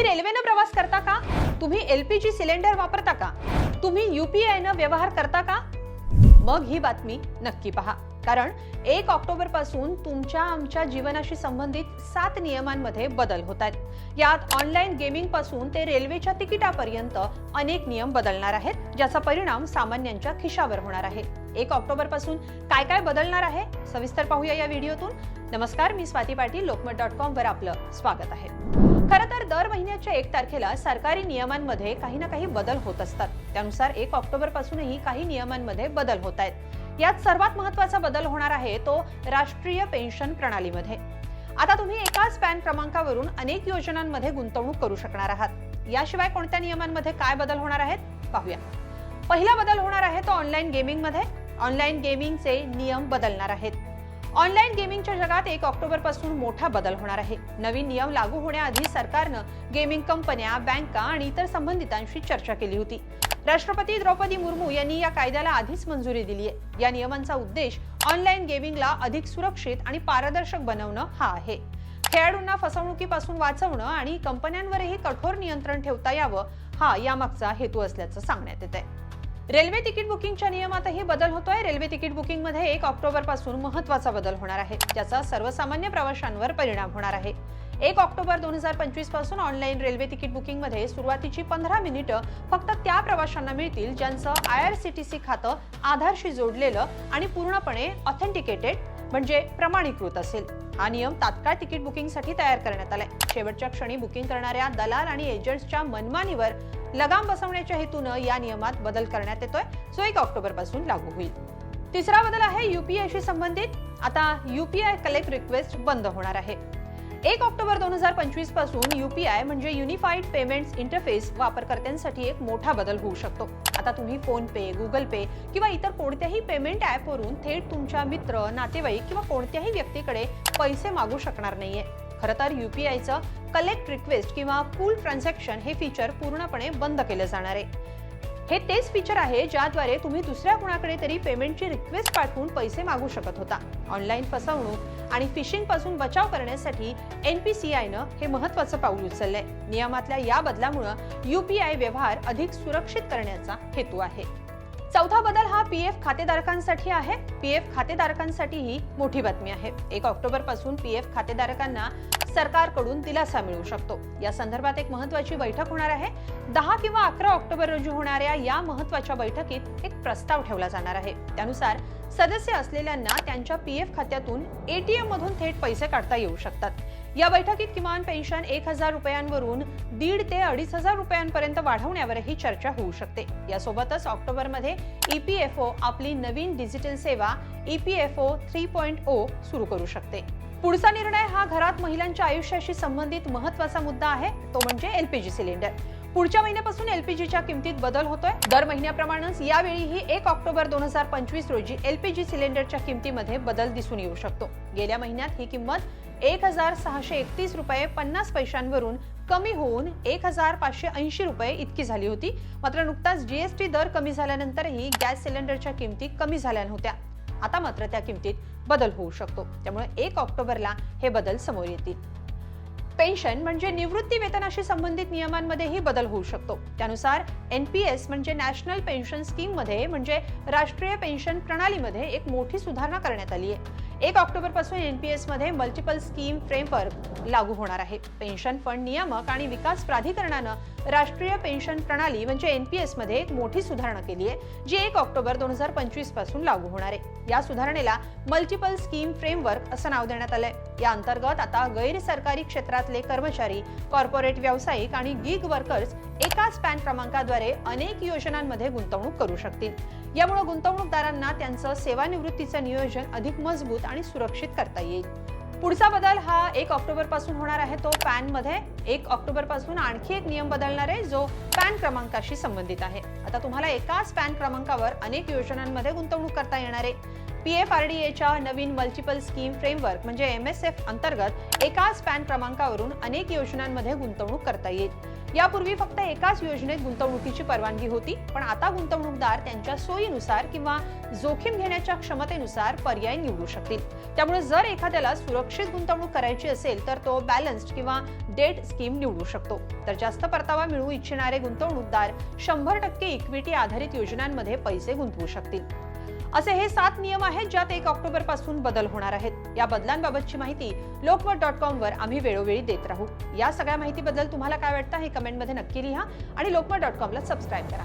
तुम्ही रेल्वेनं प्रवास करता का? तुम्ही एलपीजी सिलेंडर वापरता का? तुम्ही युपीआय न व्यवहार करता का? मग ही बातमी नक्की पहा. कारण एक ऑक्टोबरपासून तुमच्या आमच्या जीवनाशी संबंधित सात नियमांमध्ये बदल होत आहेत यात ऑनलाईन गेमिंगपासून ते रेल्वेच्या तिकिटापर्यंत अनेक नियम बदलणार आहेत ज्याचा परिणाम सामान्यांच्या खिशावर होणार आहे. एक ऑक्टोबरपासून काय काय बदलणार आहे? सविस्तर पाहूया या व्हिडिओतून. नमस्कार मी स्वाती पाटील लोकमत डॉट कॉम वर आपलं स्वागत आहे. खरं तर दर महिन्याच्या एक तारखेला सरकारी नियमांमध्ये काही ना काही बदल होत असतात. त्यानुसार एक ऑक्टोबर पासूनही काही नियमांमध्ये बदल होत आहेत. यात सर्वात महत्त्वाचा बदल होणार आहे तो राष्ट्रीय पेन्शन प्रणालीमध्ये. आता तुम्ही एकाच पॅन क्रमांकावरून अनेक योजनांमध्ये गुंतवणूक करू शकणार आहात. याशिवाय कोणत्या नियमांमध्ये काय बदल होणार आहेत? पाहूया. पहिला बदल होणार आहे तो ऑनलाईन गेमिंगमध्ये ऑनलाईन गेमिंगचे नियम बदलणार आहेत. ऑनलाईन गेमिंगच्या जगात एक ऑक्टोबरपासून मोठा बदल होणार आहे. नवीन नियम लागू होण्याआधी सरकारनं गेमिंग कंपन्या बँका आणि इतर संबंधितांशी चर्चा केली होती. राष्ट्रपती द्रौपदी मुर्मू यांनी या कायद्याला आधीच मंजुरी दिली आहे. या नियमांचा उद्देश ऑनलाईन गेमिंगला अधिक सुरक्षित आणि पारदर्शक बनवणं हा आहे. खेळाडूंना फसवणुकीपासून वाचवणं आणि कंपन्यांवरही कठोर नियंत्रण ठेवता यावं हा यामागचा हेतू असल्याचं सांगण्यात येत आहे रेल्वे तिकीट बुकिंगच्या नियमातही बदल होतोय. रेल्वे तिकीट बुकिंगमध्ये एक ऑक्टोबरपासून महत्त्वाचा बदल होणार आहे ज्याचा सर्वसामान्य प्रवाशांवर परिणाम होणार आहे. एक ऑक्टोबर दोन हजार पंचवीसपासून ऑनलाईन रेल्वे तिकीट बुकिंगमध्ये सुरुवातीची पंधरा मिनिटं फक्त त्या प्रवाशांना मिळतील ज्यांचं I R C T C खातं आधारशी जोडलेलं आणि पूर्णपणे ऑथेंटिकेटेड म्हणजे प्रमाणीकृत असेल. हा नियम तात्काळ तिकीट बुकिंगसाठी तयार करण्यात आलाय. शेवटच्या क्षणी बुकिंग करणाऱ्या दलाल आणि एजंट्सच्या मनमानीवर लगाम बसवण्याच्या हेतूनं या नियमात बदल करण्यात येतोय. जो एक ऑक्टोबरपासून लागू होईल. तिसरा बदल आहे युपीआयशी संबंधित. आता युपीआय कलेक्ट रिक्वेस्ट बंद होणार आहे. एक ऑक्टोबर दोन हजार पंचवीसपासून युपीआय म्हणजे युनिफाईड पेमेंट्स इंटरफेस वापरकर्त्यांसाठी एक मोठा बदल होऊ शकतो. आता तुम्ही फोन पे गुगल पे किंवा इतर कोणत्याही पेमेंट ॲपवरून थेट तुमच्या मित्र नातेवाईक किंवा कोणत्याही व्यक्तीकडे पैसे मागू शकणार नाहीये. खरं तर युपीआयचं कलेक्ट रिक्वेस्ट किंवा पूल ट्रान्झॅक्शन हे फीचर पूर्णपणे बंद केलं जाणार आहे. हे तेच फीचर आहे ज्याद्वारे तुम्ही दुसऱ्या कुणाकडे तरी पेमेंटची रिक्वेस्ट पाठवून पैसे मागू शकत होता. ऑनलाईन फसवणूक आणि फिशिंगपासून बचाव करण्यासाठी एनपीसीआयनं हे महत्वाचं पाऊल उचललंय. नियमातल्या या बदलामुळं युपीआय व्यवहार अधिक सुरक्षित करण्याचा हेतू आहे. चौथा बदल हा पी एफ खातेधारकांसाठी आहे. पीएफ खातेधारकांसाठी ही मोठी बातमी आहे. एक ऑक्टोबरपासून पीएफ खातेधारकांना सरकारकडून दिलासा मिळू शकतो. या संदर्भात एक महत्वाची बैठक होणार आहे. दहा किंवा अकरा ऑक्टोबर रोजी होणाऱ्या या महत्त्वाच्या बैठकीत एक प्रस्ताव ठेवला जाणार आहे. त्यानुसार सदस्य असलेल्यांना त्यांच्या पी एफ खात्यातून एटीएम मधून थेट पैसे काढता येऊ शकतात. या बैठकीत किमान पेन्शन एक हजार रुपयांवरून दीड ते अडीच हजार रुपयांपर्यंत वाढवण्यावरही चर्चा होऊ शकते. यासोबतच ऑक्टोबरमध्ये ईपीएफओ आपली नवीन डिजिटल सेवा ईपीएफओ थ्री पॉइंट ओ सुरू करू शकते. पुढचा निर्णय हा घरात महिलांच्या आयुष्याशी संबंधित महत्त्वाचा मुद्दा आहे तो म्हणजे एलपीजी सिलेंडर. पुढच्या महिन्यापासून एलपीजीच्या किमतीत बदल होतोय. दर महिन्याप्रमाणेच यावेळीही एक ऑक्टोबर दोन हजार पंचवीस रोजी एलपीजी सिलेंडरच्या किमतीमध्ये बदल दिसून येऊ शकतो. गेल्या महिन्यात ही किंमत एक हजार सहाशे एकतीस रुपये पन्नास पैशांवरून कमी होऊन एक हजार पाचशे ऐंशी रुपये इतकी झाली होती. मात्र नुकताच जीएसटी दर कमी झाल्यानंतरही गॅस सिलेंडरच्या किमती कमी झाल्या नव्हत्या. आता मात्र त्या किमतीत बदल होऊ शकतो. त्यामुळे एक ऑक्टोबरला हे बदल समोर येतील. पेन्शन म्हणजे निवृत्ती वेतनाशी संबंधित नियमांमध्येही बदल होऊ शकतो. त्यानुसार एनपीएस म्हणजे नॅशनल पेन्शन स्कीममध्ये म्हणजे राष्ट्रीय पेन्शन प्रणालीमध्ये एक मोठी सुधारणा करण्यात आली आहे. एक ऑक्टोबरपासून एन पी एसमध्ये मल्टिपल स्कीम फ्रेमवर्क लागू होणार आहे. पेन्शन फंड नियामक आणि विकास प्राधिकरणानं राष्ट्रीय पेन्शन प्रणाली म्हणजे एन पी एसमध्ये एक मोठी सुधारणा केली आहे जी एक ऑक्टोबर दोन हजार पंचवीसपासून लागू होणार आहे. या सुधारणेला मल्टिपल स्कीम फ्रेमवर्क असं नाव देण्यात आलंय. या अंतर्गत आता गैरसरकारी क्षेत्रातले कर्मचारी कॉर्पोरेट व्यावसायिक आणि गिग वर्कर्स एकाच पॅन क्रमांकाद्वारे अनेक योजनांमध्ये गुंतवणूक करू शकतील. यामुळे गुंतवणूकदारांना त्यांचं सेवानिवृत्तीचं नियोजन अधिक मजबूत आणि सुरक्षित करता येईल. पुढचा बदल हा एक ऑक्टोबरपासून होणार आहे. तो पॅनमध्ये एक ऑक्टोबरपासून आणखी एक नियम बदलणार आहे जो पॅन क्रमांकाशी संबंधित आहे. आता तुम्हाला एकाच पॅन क्रमांकावर अनेक योजनांमध्ये गुंतवणूक करता येणार आहे. पी एफ आर डी एच्या नवीन मल्टिपल स्कीम फ्रेमवर्क म्हणजे एम एस एफ अंतर्गत एकाच पॅन क्रमांकावरून अनेक योजनांमध्ये गुंतवणूक करता येईल. यापूर्वी फक्त एकाच योजनेत गुंतवणुकीची परवानगी होती पण आता गुंतवणूकदार त्यांच्या सोयीनुसार किंवा जोखीम घेण्याच्या क्षमतेनुसार पर्याय निवडू शकतील. त्यामुळे जर एखाद्याला सुरक्षित गुंतवणूक करायची असेल तर तो बॅलन्स्ड किंवा डेट स्कीम निवडू शकतो. तर जास्त परतावा मिळवू इच्छिणारे गुंतवणूकदार शंभर टक्के इक्विटी आधारित योजनांमध्ये पैसे गुंतवू शकतील. असे हे सात नियम आहेत ज्यात एक ऑक्टोबरपासून बदल होणार आहेत. या बदलांबाबतची माहिती लोकमत डॉट कॉम वर आम्ही वेळोवेळी देत राहू. या सगळ्या माहितीबद्दल तुम्हाला काय वाटतं हे कमेंटमध्ये नक्की लिहा आणि लोकमत डॉट कॉमला सबस्क्राईब करा.